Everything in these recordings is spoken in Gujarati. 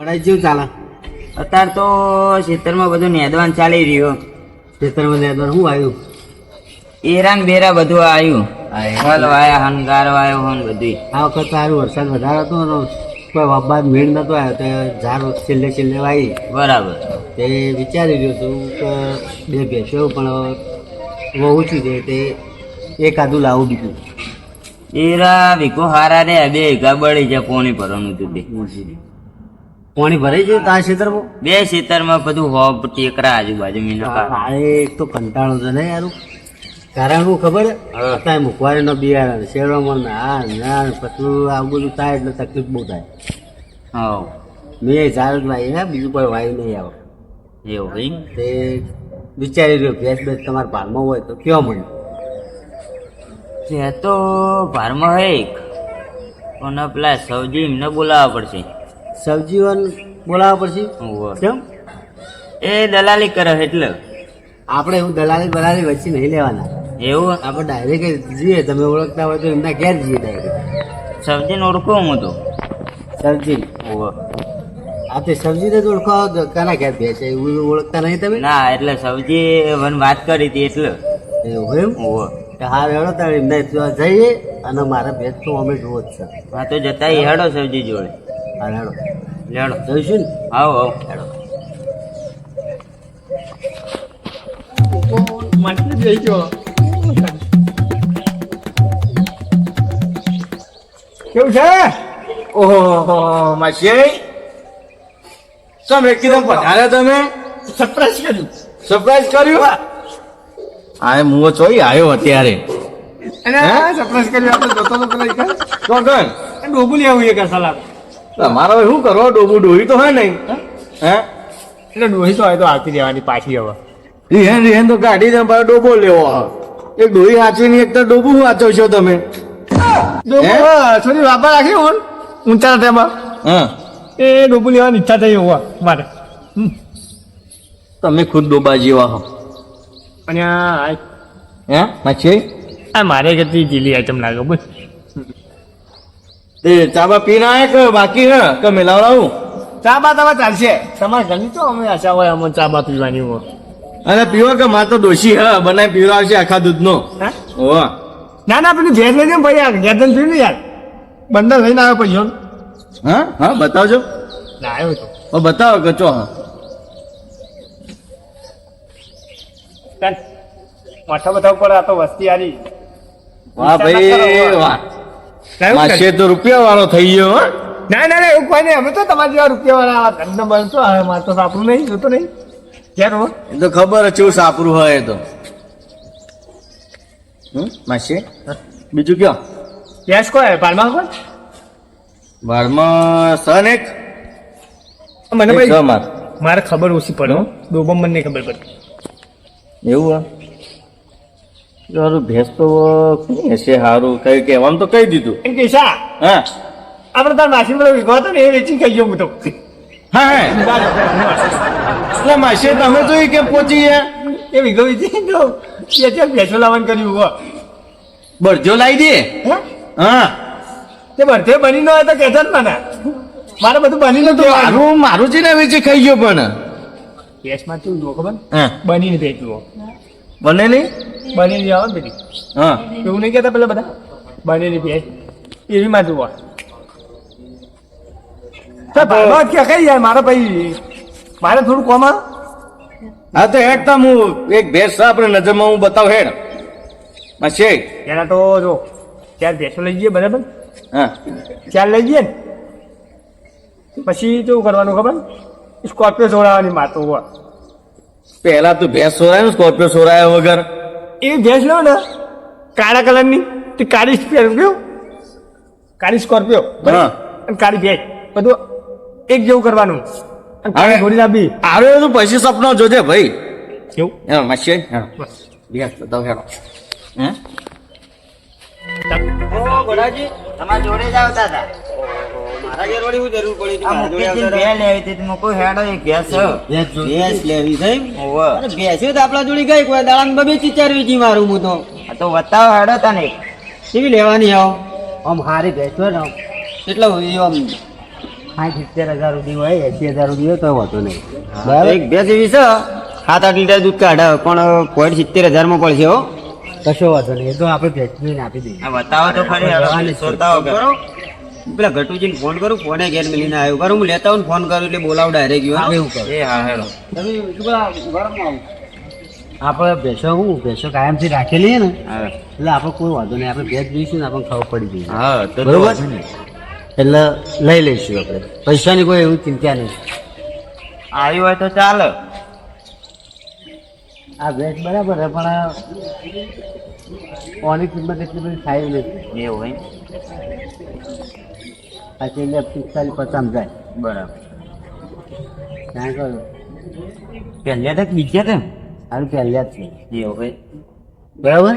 પઢાઈ જેવું ચાલે? અત્યારે તો ખેતરમાં બધું નેદવાન ચાલી રહ્યું. ખેતરમાં નેદવાન? શું આવ્યું? એરાન બેરા બધું આવ્યું. હલ વાયા હનગાર વાયો હન બધું આ વખત સારું વરસાદ વધારે હતો ને કોઈ બાબા મેળ નતો આવ્યો તે ઝાડ છેલ્લે છેલ્લે વાઈ. બરાબર. તે વિચારી રહ્યો છું કે બે ભેંસો પણ બહુ ઓછી છે તે એકાદું લાવું બીજું. એરા વિકો હારા રે બે વીઘા બળી જાય પોણી ભરવાનું તું પાણી ભરાઈ ગયું તારા ખેતરમાં? બે ખેતરમાં બધું હોબ ટેકરા આજુબાજુ મીનો આ એક તો કંટાળો તો નહીં યાર. કારણ હું. ખબર. અત્યારે મૂકવાને નો બિયારણ શેરવામાં ને ના ને પછી આવું બધું થાય એટલે તકલીફ બહુ થાય. હા. મેં એ ઝાડ જ વાવી બીજું કોઈ વાયુ નહીં આવે. એવું એમ? તે વિચારી રહ્યો ભેંસ બેસ તમારા ભારમાં હોય તો કયો મને તે તો ભારમાં હે એક. પણ પેલા સૌજી એમને બોલાવવા પડશે. સબ્જીવન બોલાવવા પડશે. કેમ? એ દલાલી કરે એટલે. આપણે એવું દલાલી બલાલી વચ્ચે નહીં લેવાના. એવું? આપણે ડાયરેક્ટ જઈએ તમે ઓળખતા હોય તો એમના ઘેર જઈએ ડાયરેક્ટ સબ્જીને ઓળખો હું તો. સબ્જી. આ તે સબ્જીને જ ઓળખો. કાના ઘેર છે એવું ઓળખતા નહીં તમે? ના એટલે સબ્જી મને વાત કરી હતી એટલે. એવું એમ? ઓહો કે હા હેડો તારે. એમને જઈએ અને મારા ભેદ તો અમે જોવો જ છે. હા તો જતા હેડો સબ્જી જોડે. હા રેડો. લેડો જઈશું ને? આવો આવો હેડો કેવું છે? ઓહો માસી. તમે એકદમ પધાર્યા તમે? સરપ્રાઈઝ કર્યું. સરપ્રાઈઝ કર્યું? હા મુઓ ચોઈ આવ્યો અત્યારે. અને સરપ્રાઈઝ કર્યું આપણે જોતો તો પેલા તો ડોબુલી આવું એક સલાહ હવે શું કરો? ડોબું ડોહી તો હોય નહીં. હે? એટલે ડોહી તો હોય તો આવતી દેવાની પાછી હવે. રિહેન રિહેન તો કાઢી ને પાછો ડોબો લેવો. એક ડોહી હાચવીને એક તો ડોબું શું છો તમે? ડોબુ હે? હા, થોડી વાપા રાખી હોન ઊંચા ટેમાં હા. એ ડોબુ લેવાની ઈચ્છા થઈ હોવા મારે. તમે ખુદ ડોબા જેવા હો. અને આ હે? માછી? આ મારે કેટલી જીલી આઈટમ લાગે બોલ. તે ચાબા પીના હે કે બાકી હે કે મિલાવડાવું? ચા બા તમે ચાલશે. તમારે ઘરની તો અમે આશા હોય અમને ચા બા પીવાની હોય. અરે પીવો કે માર તો દોષી હે બનાવી પીવડાવશે આખા દૂધનો. હા? ઓવા ના ના પેલું ભેજ લઈ ભાઈ યાર. ગેરદન પીવું યાર. બંદર લઈને આવ્યો પૈસો હા. હા? બતાવજો. ના આવ્યો તો. ઓ બતાવો કે ચો હા. માથા બતાવ પડે આ તો વસ્તી આરી વાહ ભાઈ વાહ. માસે તો રૂપિયા વાળો થઈ ગયો ના ના ના એવું કોઈ નહીં. અમે તો તમારા જેવા રૂપિયા વાળા ધંધો બનશો હવે મારે તો સાપરું નહીં જોતો નહીં. ક્યારે એ તો ખબર છે કેવું સાપરું હોય તો. માસી બીજું કયો? ગેસ કોય પાલમાં કોઈ? બારમાં સન એક. મને ભાઈ મારે ખબર ઓછી પડે હો. ડોબમ મને ખબર પડે એવું હા સારું ભેંસ તો કોની હશે સારું કઈ કહેવાનું તો કહી દીધું. એમ કે શા? હા. આપણે તાર માસી પેલો વિગો હતો ને એ વેચી ખાઈ ગયો હું તો. હા હે. એટલે માસે તમે તો એ કેમ પહોંચી ગયા? એ વિગો વેચી તો કે છે ભેંસો લાવવાનું કર્યું હો બરજો લાવી દે. હે? હા. તે બરજો બની ન હોય તો કહેતા જ મને મારે બધું બની તો નતું મારું મારું છે ને વેચી ખાઈ ગયો પણ. ગેસમાં કેવું જુઓ ખબર? હા. બનીને હો. બને નહીં? બનીને આવે બીજી પેલી હા. એવું નહીં કહેતા પેલા બધા? બનેલી ભેંસ એવી માં જોવા. ભાઈમાં કે કઈ જાય? મારે ભાઈ મારે થોડું કોમા હા તો હેડ તા હું એક ભેંસ આપણે નજરમાં હું બતાવ હેડ. માસે એના તો જો ચાર ભેંસો લઈ જઈએ બરાબર? હા. ચાર લઈ જઈએ ને? પછી કેવું કરવાનું ખબર? સ્કોર્પિયો જોડાવાની માતો હોય. પહેલા તું ભેંસ સોરાય ને સ્કોર્પિયો સોરાય વગર. એ ભેંસ લો ને કાળા કલરની તે કાળી સ્કોર્પિયો કાળી સ્કોર્પિયો અને કાળી ભેંસ. બધું એક જેવું કરવાનું. અને હવે- ઘોડી લાંબી આવે તો પછી સપનો જોજે ભાઈ. કેવું? હા માસી હા. ભેંસ તો હેડો. હે? ઓ ગોડાજી તમારા જોડે જ આવતા હતા. મારા ઘેર વળી શું જરૂર પડી આ મુકેશજી બે લેવી હતી? તો મૂકું હેડો એક ભેંસ ભેંસ લેવી છે એમ? અરે ભેંસ્યો તો આપણા જોડી ગઈ કોઈ દાડા બબે ચિચારવી જી મારું હું તો. આ તો બતાવો હેડો તને. કેવી લેવાની આવો? આમ હારી ભેંસ હોય ને આમ. આમ? સાઠ સિત્તેર હજાર સુધી હોય એસી હજાર સુધી હોય તો વાંધો નહીં. બરાબર? એક ભેંસ એવી છે સાત આઠ લીટર દૂધ કાઢે પણ પોઈન્ટ સિત્તેર હજારમાં પડશે હો. કશો વાંધો નહીં એ તો આપણે ભેટવીને આપી દઈએ. બતાવો તો ખરી કરો પેલા ગટુજીને ફોન કરું ફોને ઘેર મિલીને આવ્યો. કરું હું લેતા હું ફોન કરું એટલે બોલાવ ડાયરેક્ટ ગયો એવું કરું એ હા હેડો. તમે શું. આપણે ભેંસો હું ભેંસો કાયમથી રાખેલી ને એટલે આપણે કોઈ વાંધો નહીં આપણે ભેજ જોઈશું ને આપણને ખબર પડી જઈએ હા તો તો બરોબર? એટલે લઈ લઈશું આપણે. પૈસાની કોઈ એવું ચિંતા નહીં. આવ્યું હોય તો ચાલે. આ ભેંસ બરાબર છે પણ ઓની કિંમત એટલી બધી થાય નથી. એવું હોય આ એટલે પિસ્તાલીસ પચાસ જાય. બરાબર. ત્યાં કહો પહેલે તક બીજા તે સારું પહેલ્યા જ છે. એવું ભાઈ બરાબર?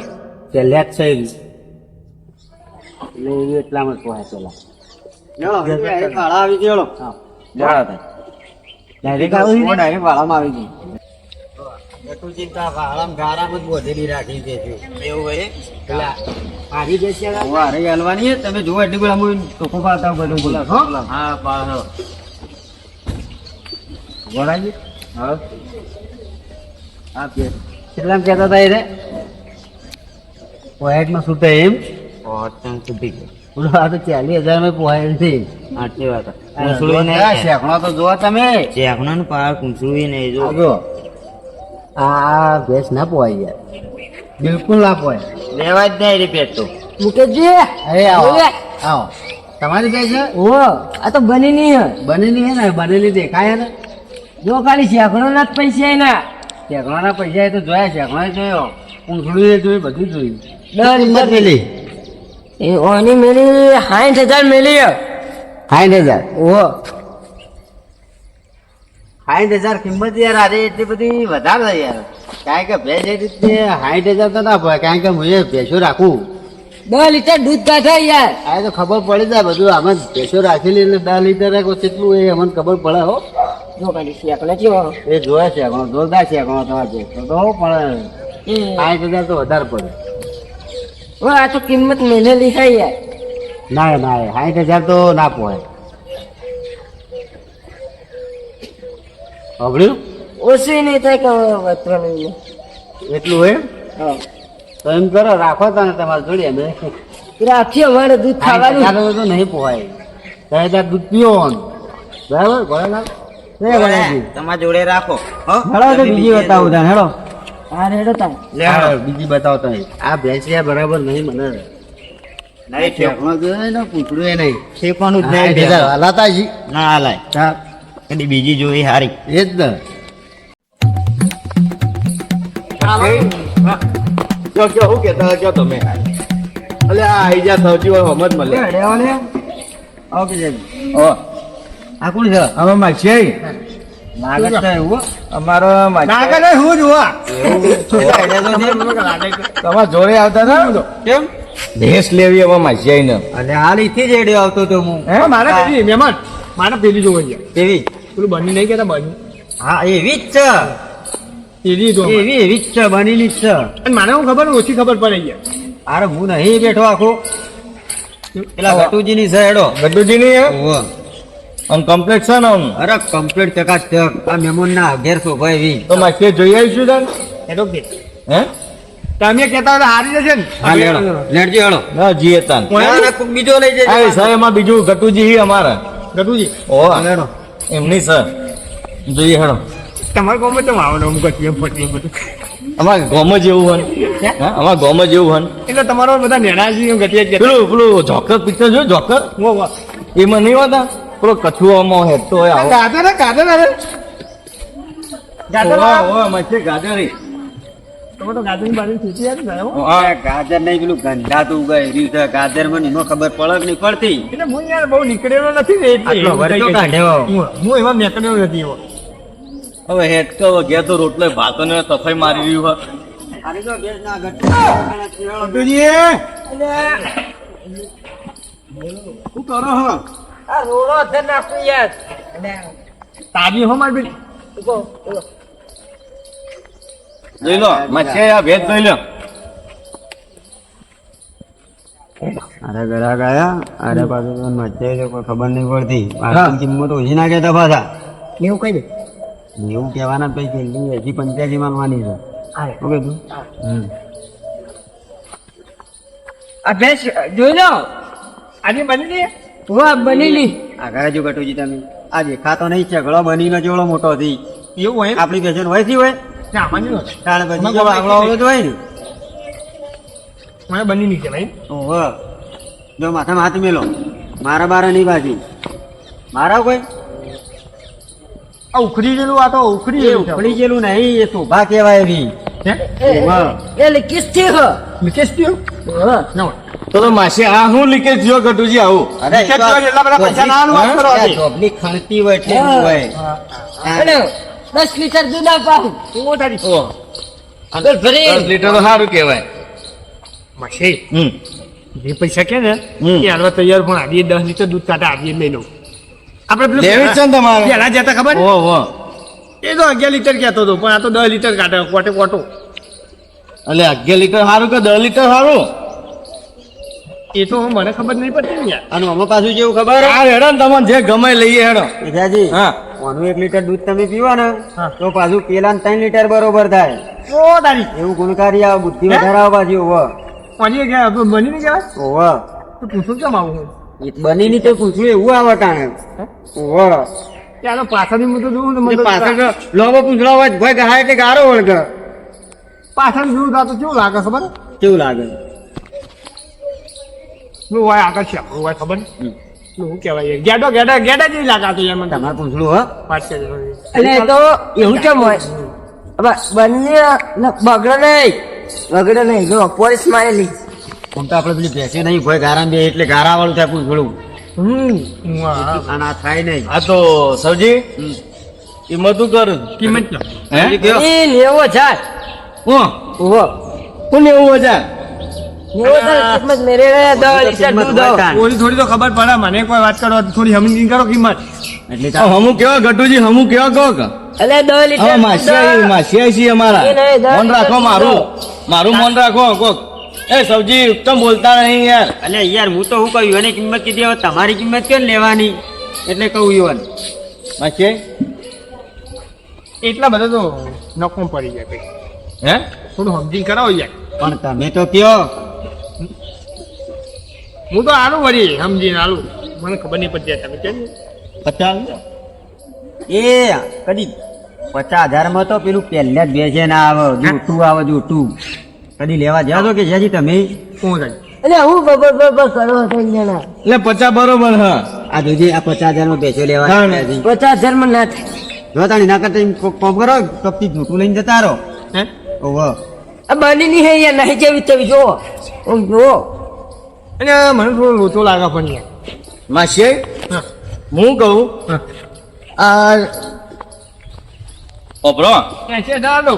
પહેલ્યા જ છે. એવી. એટલે એવી એટલામાં જ પોહાય પેલા. આવી ગયો. ડાયરેક્ટ આવી ગયો? ડાયરેક્ટ વાળામાં આવી ગઈ. ગટુજી તો વાળામાં ગારામાં બોધેલી રાખી છે એવું હોય પેલા આરી બેસી વારે હલવાની છે, તમે જુઓ એટલી બધા હું ટોકો પાડતા બધું બોલા હો? હા પાડો ગોરાજી હા. હા કે કેટલામ કહેતા હતા એ પોહેટમાં છૂટે એમ? આ તો ચાલીસ હજારમાં પોહાય નથી આટલી વાત. કૂંસળું તો જુઓ તમે. ચેકણા નું પાર કુંસળું નહીં જો. આ ભેંસ ના પોવાય યાર. બિલકુલ ના પોહાય લેવા જ નહીં રે પેટ તો મુકેશજી અરે આવો. આવો. તમારી ભેંસ છે? ઓ આ તો બની નહીં હે. બનેલી હે ને? બનેલી દેખાય ને જો ખાલી શેકડો ના જ પૈસા એના. ના પૈસા એ તો જોયા શેકડો જોયો. એ જોયું બધું જોયું. દર હિંમત મેલી એ ઓની મેલી સાઠ હજાર મેલી હે. સાઠ હજાર? ઓ સાઠ હજાર કિંમત યાર અરે એટલી બધી વધારે થાય યાર. કારણ કે ભેંસ એ રીતે સાઠ હજાર તો ના પડે કારણ કે હું એ ભેંસો રાખું. દસ લીટર દૂધ કાઢે યાર. આ તો ખબર પડી જાય બધું આમાં ભેંસો રાખેલી એટલે દસ લીટર કેટલું એ અમને ખબર પડે હો. જો કાઢી શેકડો કેવો એ જોયા છે આપણો જોરદાર છે આપણો તમારે ભેંસો તો પણ સાઠ હજાર તો વધારે પડે. આ તો કિંમત મેલેલી છે યાર. ના ના સાઠ હજાર તો ના પોહાય. અગડ્યું ઓછી નહીં થાય કે વસ્ત્રનું એટલું હોય હા. તો એમ કરો રાખો તને તમારે જોડે અમે. રાખીએ અમારે દૂધ ખાવાનું. ચાલો તો નહીં પોવાય તમે ત્યાં દૂધ પીઓ બરાબર? ભોળાનાથ જય ગણેશજી. તમારા જોડે રાખો. હો હેડો તો બીજી બતાવું તને હેડો. હા તા બીજી બતાવો તમે આ ભેંસિયા બરાબર નહીં મને. નહીં ઠેકણો જોયો ને પૂછડું એ નહીં. શેકવાનું જ નહીં હજાર હલાતા જી ના હાલાય. હા, કદી બીજી જોઈ હારી. એ જ ને. કયો કયો શું કહેતા કયો તમે. અલે આ આઈ જા સૌથી વાર હમત મળે આવો કે જાય. ઓ. આ કોણ છે? અમે માછી લાગે છે એવું અમારો નાગર ને હું જોવા તમારા જોડે આવતા ને કેમ? ભેંસ લેવી એમાં માછી ને અને હાલ ઈથી જ એડ્યો આવતો તો હું. મારે મહેમાન મારે પેલી જોવા ગયા. એવી? પેલું બની નહીં કેતા બની. હા એવી જ છે. એવી જો એવી એવી જ છે બનેલી જ છે. અને મને હું ખબર ઓછી ખબર પડે ગયા અરે હું નહીં બેઠો આખો. પેલા ગટુજી ની છે એડો ગડ્ડુજી ની ઓહો. આમ કમ્પ્લીટ છે ને આમ? અરે કમ્પ્લીટ ટકા ચક આ મેમોન ના અગિયારસો ભાઈ વી તો કે જોઈ આવીશું તાર એનો કે. હે? તમે કેતા હતા હારી જશે ને. હા લેડો. લેડજી હેડો. ના જીએ તાન. બીજો લઈ જજો. સાહેબ એમાં બીજું ગટુજી હી અમારા. ગટુજી ઓ એમની સર. જોઈએ હેડો. તમારે ગોમ તો આવવાનું? અમુક જ એમ ફટી બધું? અમારા ગોમ જ એવું હન અમારા ગોમ જ એવું હન એટલે તમારો બધા નેનાજી એમ જ કહેતા. પેલું પેલું જોકર પિક્ચર જોયું? જોકર? એમાં નહીં હોતા? પેલો કછુઓમાં હેઠતો હોય આવો. ગાધર ને ગાધર ગાજરી. તો ખેતી હો? નહીં પેલું ગંધાતું ઉગાય રહ્યું છે ગાજર મને એમાં ખબર પડક નહીં પડતી એટલે હું યાર બહુ નીકળેલો નથી ને એટલે વરસો કાઢ્યો. હું- હું એમાં નીકળ્યો નથી એવો હવે હવે ઘેર તો રોટલો ભાતો ને તફાઈ મારી રહ્યું હોય તો બેસ ના શું કરો હ આ રોડો છે નાખું યાર તાજી હો મારી બેટી. જોઈ લો માછી આ ભેદ જોઈ લો. અરે ગળા ગયા અરે પાછું મજા તો કોઈ ખબર નહીં પડતી. પાછળ કિંમત ઓછી ના કહેતા પાછા. એવું કહી દે. એવું કહેવાના પછી છેલ્લી હજી પંચ્યાસી માનવાની છે. ઓકે તું હમ. આ ભેંસ જોઈ લો. આજે બની દે વાહ બનેલી આગળ જો કટુજી તમે. આ દેખાતો નહીં ઝઘડો બનીનો જેવડો મોટો થઈ એવું હોય આપણી પેશન હોયથી હોય? સામાન્ય હોય. પછી જો કોઈ આવડો જ હોય ને. મને બની નહીં ભાઈ ઓહો. જો માથામાં હાથ મેલો. મારા બારા નહીં બાજી. મારા કોઈ? આ ઉખડી ગયેલું આ તો ઉખડી એ ગયેલું ઉખડી ગયેલું નહીં એ શોભા કહેવાય એવી. તો માસી આ હું લીકેજ જો ગટુજી આવું? એટલા બધા પૈસા ના ખણતી હોય દસ લીટર દૂધ આપાવું ઓ. તારી બસ ભરી. દસ લીટર તો સારું કહેવાય. માસી હમ. જે પૈસા કે ને. એ હાલવા તૈયાર પણ આજે દસ લીટર દૂધ કાઢા આજે લઈ લઉં આપણે પેલું ને તમારે. પહેલા જતા ખબર? ઓ ઓ. એ તો અગિયાર લીટર કહેતો હતો પણ આ તો દસ લીટર કાઢે કોટે કોટો એટલે અગિયાર લીટર સારું કે દસ લીટર સારું? એ તો મને ખબર નહીં પડતી ને અને અમે પાછું જેવું ખબર? આ હેડો ને તમને જે ગમે લઈએ હેડો. વિદ્યાજી હા. ઓનું એક લીટર દૂધ તમે પીવો ને તો પાછું પેલા ત્રણ લીટર બરોબર થાય. ઓ તારી એવું ગુણકારી આવે બુદ્ધિ હે? વધારે આવે પાછી ઓવ પાછી ગયા બની ને ગયા ઓવ તો પૂછું કેમ આવું બની ની તો પૂછવું એવું આવે તાણે. ઓવ ચાલો પાછળ પાછળની હું તો જોઉં ને મને પાછળ લોબો પૂછડો હોય ભાઈ ગાય એટલે ગારો વળગ. પાછળ જોયું તો તો કેવું લાગે ખબર? કેવું લાગે? હોય આગળ છે આપણું હોય ખબર શું કહેવાય ગેડો ગેડા ગેડા જેવી લાગે આ યાર મને. તમારે પૂછડું હો? પાછળ અને તો એવું કેમ હોય? હવે બંને બગડે નહીં. બગડે નહીં. જો પોલીસ મારેલી. હું તો આપણે પેલી ભેંસે નહીં ભય ગારા બે એટલે ગારા વાળું થાય પૂછડું હમ. આ થાય નહીં. આ તો સૌજી કિંમત શું કિંમત હે? એ નેવો હજાર હું હું નેવું હજાર થોડી થોડી તો ખબર પડે મને કોઈ વાત કરો થોડી સમજી કરો કિંમત. એટલે હમું કેવા ગટુજી હમું કેવા કહો કે? એટલે દો લીટર માસિયા માસિયા છીએ અમારા. મન રાખો મારું. મારું મન રાખો કોક. એ સૌજી ઉત્તમ બોલતા નહીં યાર. અલે યાર હું તો હું કહ્યું એની કિંમત કીધી હવે તમારી કિંમત કેમ લેવાની? એટલે કહું યુવાન માસિયા એટલા બધા તો નકો પડી જાય હે? થોડું સમજી કરાવો યાર. પણ તમે તો કયો હું તો આલું વળી સમજીને આલું. મને ખબર નહીં પડતી તમે કેમ? પચાસ? એ કદી પચાસ હજારમાં તો પેલું પહેલા જ બેસે ના આવે જોટું આવે જોટું કદી લેવા જાવ તો કે જ્યાંથી તમે? શું થાય. એટલે હું બબર બબર કરો જણા એટલે પચાસ બરોબર હા. આ જોજે આ પચાસ હજારમાં બેસો લેવા. પચાસ હજારમાં ના થાય. જો તાણી ના કરતા કોમ કરો કપથી જોટું લઈને જતા રહો. હે? ઓહો. આ બની નહીં હે યાર નહીં જેવી તેવી જોવો આમ જોવો અને મને થોડો લોચો લાગે પણ યાર માસિયા હા. કહું? આ ઓપરો? હજાર આલો.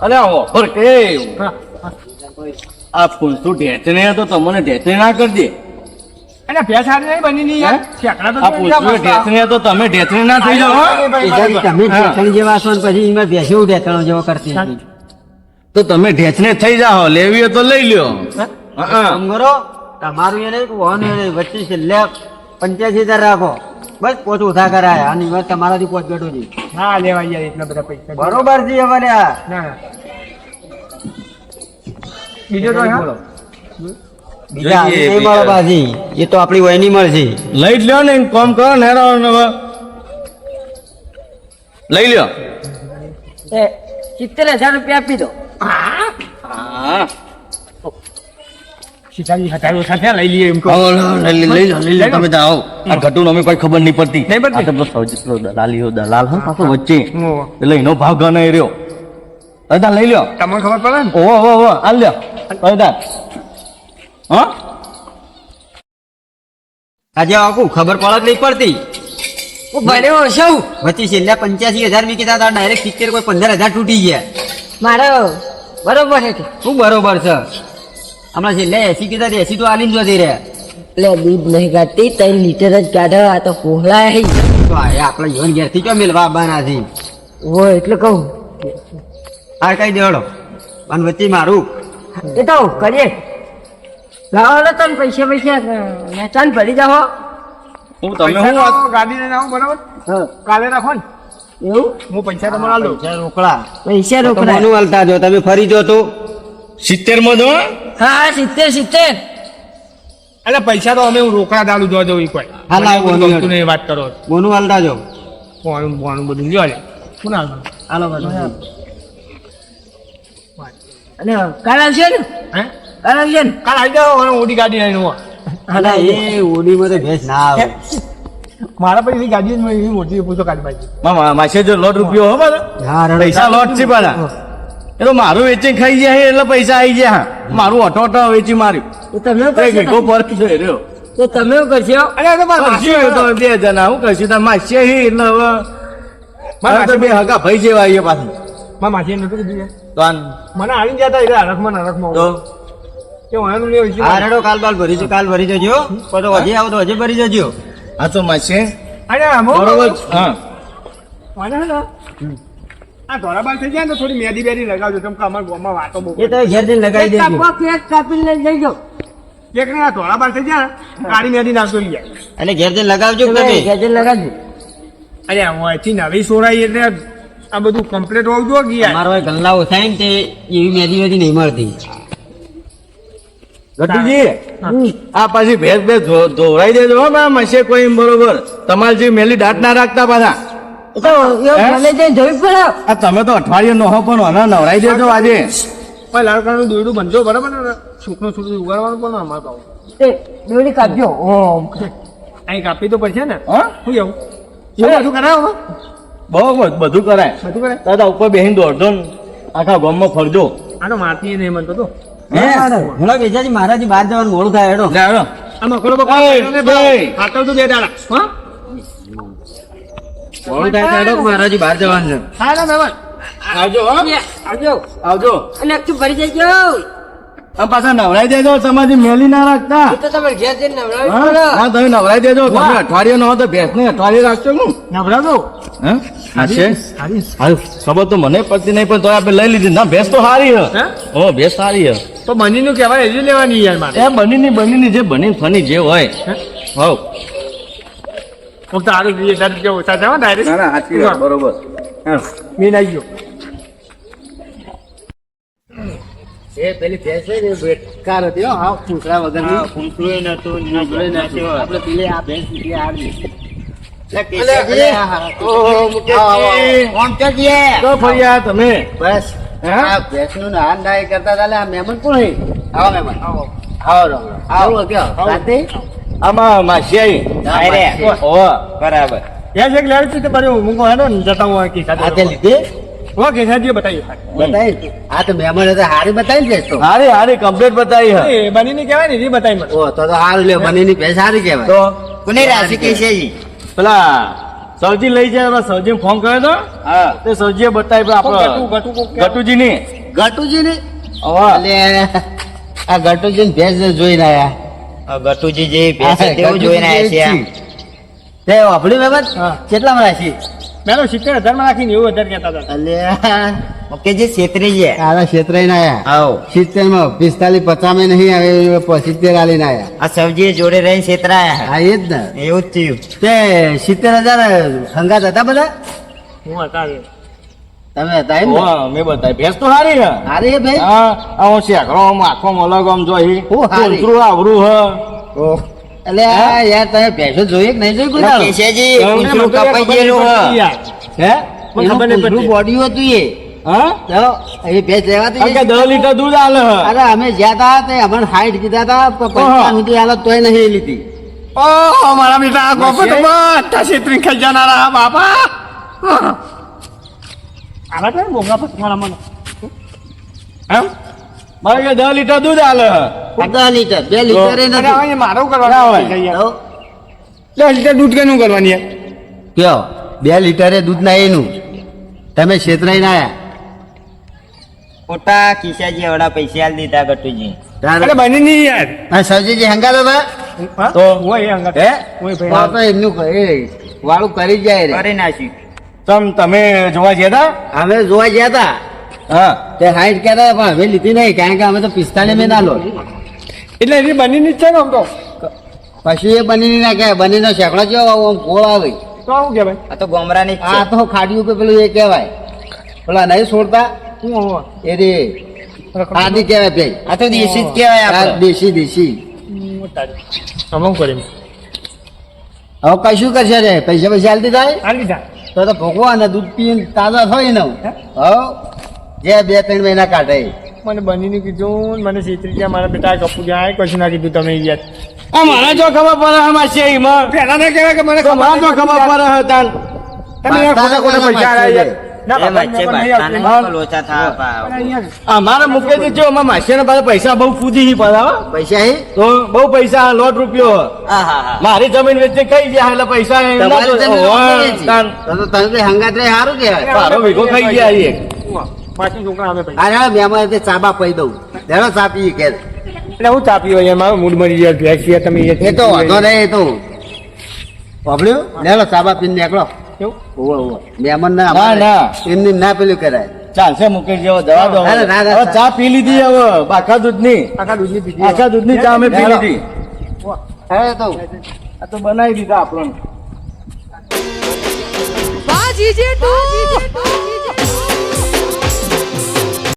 અરે ઓપર કે. આ પૂછતું ઢેચને તો તમને ઢેચને ના કરજે અને ભેંસ હારી નહીં બની નહીં યાર. તો જા તમે ઢેચને ના થઈ જાઓ તમે હા. ઢેસણ જેવા છો પછી એમાં બેસો ઢેસણો જેવો કરતી. તો તમે ઢેચને થઈ જાઓ લેવી હોય તો લઈ લ્યો. કરો તમારું એને વહન વચ્ચે છેલ્લે પંચ્યાસી હજાર રાખો. બસ પોચ ઉધા કરાય. આની વાત તમારાથી પોચ બેઠો છે. હા લેવા જાય એટલા બધા પૈસા. બરોબર છે અમારે આ. બીજો તો બોલો. એ તો આપણી વયની મળશે લઈ લ્યો ને કોમ કરો ને. લઈ લ્યો. એ સિત્તેર હજાર રૂપિયા આપી દો. સીતાજી હટાવી સાથે લઈ લઈએ એમ કહો. લઈ લઈ- લઈ લો. લઈ લો. તમે જાઓ આ ઘટું અમે કોઈ ખબર નહીં પડતી. નહીં પડતી? તો દલાલ હા પાછો વચ્ચે. એટલે એનો ભાવ ગણાય રહ્યો. અદા લઈ લ્યો. તમને ખબર પડે ને? ઓહો ઓહો ઓહો હાલ લ્યો. અદા. હા? આજે આખું ખબર પડત નહીં પડતી. હું ભણ્યો છું વચ્ચે છેલ્લા પંચ્યાસી હજાર મેં કીધા હતા ડાયરેક્ટ પિક્ચર કોઈ પંદર હજાર તૂટી ગયા. મારો બરોબર છે. શું બરોબર છે? હમણાં છેલ્લે એસી કીધા તો એસી તો આલીન જતી રહ્યા એટલે દૂધ નહીં કાઢતી ત્રણ લીટર જ કાઢો આ તો કોહળા હે તો આપણે જીવન ઘેરથી ક્યાં મેળવા આવવાના ઓ એટલે કહું. આ કઈ દેવડો. અને વચ્ચે મારું. એ તો કરીએ. લાવો ને તમે પૈસા પૈસા વેચાણ ભરી જાઓ. હું તમે હું ગાડી લઈને આવું બરાબર? કાલે રાખો ને. એવું? હું પૈસા તમારે આલો. પૈસા રોકડા. પૈસા રોકડા. મોનું હાલતા જો તમે ફરી જો તો. સિત્તેરમાં જો? હા સિત્તેર સિત્તેર. એટલે પૈસા તો અમે હું રોકડા દાડું જો જવું કોઈ. હા, લાવો. ગમતું નહીં વાત કરો. મોનું હાલતા જો. ફોન ફોન બધું જો લે શું ના? હાલો બધું અને કાલ આવશે ને? હે? કાલ આવશે ને? કાલ આવી જાઓ ઓડી ગાડી લઈને હું અલા, એ ઓડીમાં તો ભેંસ ના આવે. મારા પછી એવી ગાડી એવી મોટી પૂછો કાઢી પાછી માસે જો લોટ રૂપિયો હો મારે પૈસા લોટ છે પાછા એ તો મારું વેચી ખાઈ જાય એટલે પૈસા આવી ગયા. મારું ઓટો ઓટો વેચી માર્યું. તો તમે વીઘો પર છે રહ્યો. તો તમે કરશો? અરે તો બે જણા હું કરશું? તાર માસે હી એટલે હવે મારે તો બે હગા ભાઈ જેવા આવીએ પાછું. મારા માસી નતું કીધું તો મને આવી જતા એટલે હરખમાં ને હરખમાં તો? કે હું એનું લેવું કાલ બાલ ભરી કાલ ભરી જજો. પછી હજી આવો તો હજી ભરી જજો. આ તો માસે અરે આમ હો. બરોબર હા. મને હા આ ધોળાબાર થઈ જાય ને તો થોડી મેદી બેદી લગાવજો. કેમ કે અમારા ગામમાં વાતો બહુ એ તો ઘેર જઈને લગાવી દેજો. કાપો કેક કાપી લઈ જજો. કેક ને આ ધોળાબાર થઈ જાય કાળી મેદી નાખતો રહી જાય એટલે ઘેર જઈને લગાવજો કે તમે ઘેર ગેજેટ લગાવજો. અરે હું અહીંથી નવી સોરાઈ એટલે આ બધું કમ્પ્લીટ હોવું જોઈએ કે યાર? અમારો એ ગલ્લાઓ થાય ને તે એવી મેદી મેદી નહીં મળતી. ગટુજી આ પાછી ભેંસ ધો- ધોવરાઈ દેજો હો મારા મસે કોઈ એમ બરોબર. તમારી જે મેલી દાંત ના રાખતા પાછા. તમે તો અઠવાડિયે નહો હો પણ આને નવરાઈ દેજો આજે. લાડકાનું દોરડું બનજો બરાબર ને? સુખનું સુખનું ઉગાડવાનું પણ અમારે તો. એ દોરી કાપજો. અહીં કાપી તો પડશે ને? હા? શું એવું એવું બધું કરાવો બહુ બધું કરાય. બધું કરે દાદા ઉપર બેહીને દોડજો ને. આખા ગામમાં ફરજો. આ તો મારતી નહીં મનતો તો. બેજાજી મહારાજ બહાર જવાનું મોડું થાય હેડો. લે આવડો. આ મકરો ઓય, બે. ખાતર તો બે દાડા હા? મોડું થાય હેડો બહાર જવાનું છે. હા ના આવજો આવજો. આવજો. અને એકટું ભરી જજો. આ પાછા નવરાઈ દેજો તમારી મેલી ના રાખતા. એ ઘેર જઈને નવડાવી હા હા, તમે નવરાઈ દેજો. તમે અઠવાડિયે ન હો તો ભેંસ ને અઠવાડિયે રાખશો શું નવરાજો? હે? હા છે? ખબર તો મને પડતી નહીં પણ તો આપણે લઈ લીધી. ના ભેંસ તો સારી હે હે? ઓ ભેંસ સારી હે તો બનીનું કહેવાય હજી લેવાની યાર મારે. એ બનીની બનીની જે બની ફની જે હોય. હવ. ફક્ત આરું જોઈએ તારે કે ઓછા થવા ડાયરેક્ટ? ના ના સાચી વાત બરોબર. હા. મીન આવી ગયો. એ પેલી ભેંસ છે ને બેકાર હતી હો. હા પૂંછડા વગરની. ફૂંકડું નતું આપણે પેલી આ ભેંસ નીકળી આડી તમે? બસ. હે? ભેંસનું નાન નાય કરતા તાલે આ મહેમાન કોણ? આવો મહેમાન આવો. આવો રો. આવો. કયો રાતે? આમાં માસી આવી રે. બરાબર. લેવી છે તે હું હેડો ને જતા હું કે આ તે લીધી? હો કે સાજી બતાવી બતાવી આ તો મહેમાન હતા હારી તો. હારી હારી કમ્પ્લીટ બતાવી હે એ બનીને કહેવાય ને એ બતાવી મને ઓ તો તો હારું લ્યો બનીની ભેંસ હારી કહેવાય. તો? કોની રાશિ કઈ છે જી? પેલા સરજી લઈ જાય સરજી ફોન કર્યો તો? હા. તે સૌજીએ બતાવી આપડે ગટુજી ની ગટુજી ને આ ગટુજી ભેંસ જોઈને આયા. ગટુજી જે ભેંસ તેવું જોઈને આવ્યા છે આમ. તે મહેમાન હા. કેટલામાં રાશિ મેલો સિત્તેર હજારમાં રાખીને એવું હજાર કહેતા હતા. અલ્યા જે છેતરી ગયા આવા ના આયા. આવો. સિત્તેરમાં પિસ્તાલીસ પચાસમાં નહીં આવે સિત્તેર આલી ના આયા. આ સબજી જોડે રહીને છેતરાયા હા. એ જ ને. એવું જ થયું. તે સિત્તેર હજાર હંગાત હતા બધા? હું હતા તમે હતા એમ મેં બતાવી ભેંસ તો સારી હે. હારી હે ભાઈ? હા હું શેકડો આમ આખો અલગ આમ જોઈ. હું હારી. આવરું હ. ઓહ. એટલે યાર તમે ભેંસો જોઈએ કે નહીં જોઈ કોઈ કેશેજી કપાઈ ગયેલું હ. હે. બોડી હતું એ. લીટર દૂધ આલે અરે અમે જ્યાં તા તે અમને હાઈટ કીધા હતા પણ પંચાવન સુધી હાલત તોય નહીં લીધી ઓહ મારા બેટા આ ગોપો તો બધા છેતરી ખાઈ જનારા બાપા. આલા તો પછી મારા મને. એમ મારે કે દસ લીટર દૂધ આલે હ. દસ લીટર બે લીટર એ મારું કરવાનું હોય. દસ લીટર દૂધ કેનું કરવાની યાર કયો? બે લીટરે દૂધ ના એનું. તમે ક્ષેત્રાઈ ના આયા. ખોટા ખિસ્સાજી વડા પૈસા આલી દીધા ગટુજી. અરે બની નહીં યાર. આ સૌજીજી હંગાત હતા? હા? તો? એ અંગત હે? તો ભાઈ તો એમનું ક- વાળું કરી જ જાય રે. કરી નાખ્યું તમ તમે જોવા ગયા અમે જોવા ગયા હતા. હા. તે હાઈટ કહેતા હતા, પણ હવે લીધી નહીં કારણ કે અમે તો પિસ્તાલીસ મેં ના લો. એટલે એની બનીની જ છે ને આમ તો. પછી એ બની ની નાખે બની બનીનો શેકડો જેવો આમ ગોળ આવે. તો આવું કે આ તો ગોમરાની જ આ તો ખાડી ઉપર પેલું એ કહેવાય. પેલા નહીં છોડતા. હું હું એ રે આદિ કહેવાય ભાઈ. આ તો દેશી જ કહેવાય આ દેશી દેશી. અમુક કરી હવે કશું કરશે રે? પૈસા પૈસા હાલતી થાય આલી થાય તો તો ભગવાન દૂધ પીને તાજા થાય ને હવ. જે બે ત્રણ મહિના કાઢે. મને બનીને કીધું મને સીતરી ગયા મારા બેટા કપુ જાય કશું ના કીધું તમે યાર આ મારા જો ખબર પડે આમાં છે એમાં પેલા ને કહેવાય કે મને ખબર જો ખબર પડે હતા તમે યાર ખોટા ખોટા પૈસા આલ્યા મૂકે પાવ. અમારા મુકેશ જો અમારા માસી પાસે પૈસા બહુ પૂજી પડે પૈસા હે? તો બહુ પૈસા લોટ રૂપિયો. મારી જમીન વેચી કઈ ગયા એટલે પૈસા હંગાત રે સારું કેવાય મારો ભેગો ખાઈ ગયા એક. માસી છોકરા અમે અરે મહેમાન ચાબા પી દઉં. દેડો ચા ઘેર. એટલે હું ચાપી હોય યાર મારો મૂડ મરી ભેંસ તમે એ તો વાંધો નહીં એ તો. પાપડ્યું લેડો ચાબા પીને નીકળો. મહેમાન ના ના, ના. એમની ના પેલું કરાય. ચાલશે મુકેશ જેવો દવા દો. ના, ના, ના, ચા પી લીધી હવે આખા દૂધની. આખા દૂધની પીધી આખા દૂધની ચા અમે પી લીધી. હે તો. આ તો બનાવી દીધા આપણને. બાજી જેટું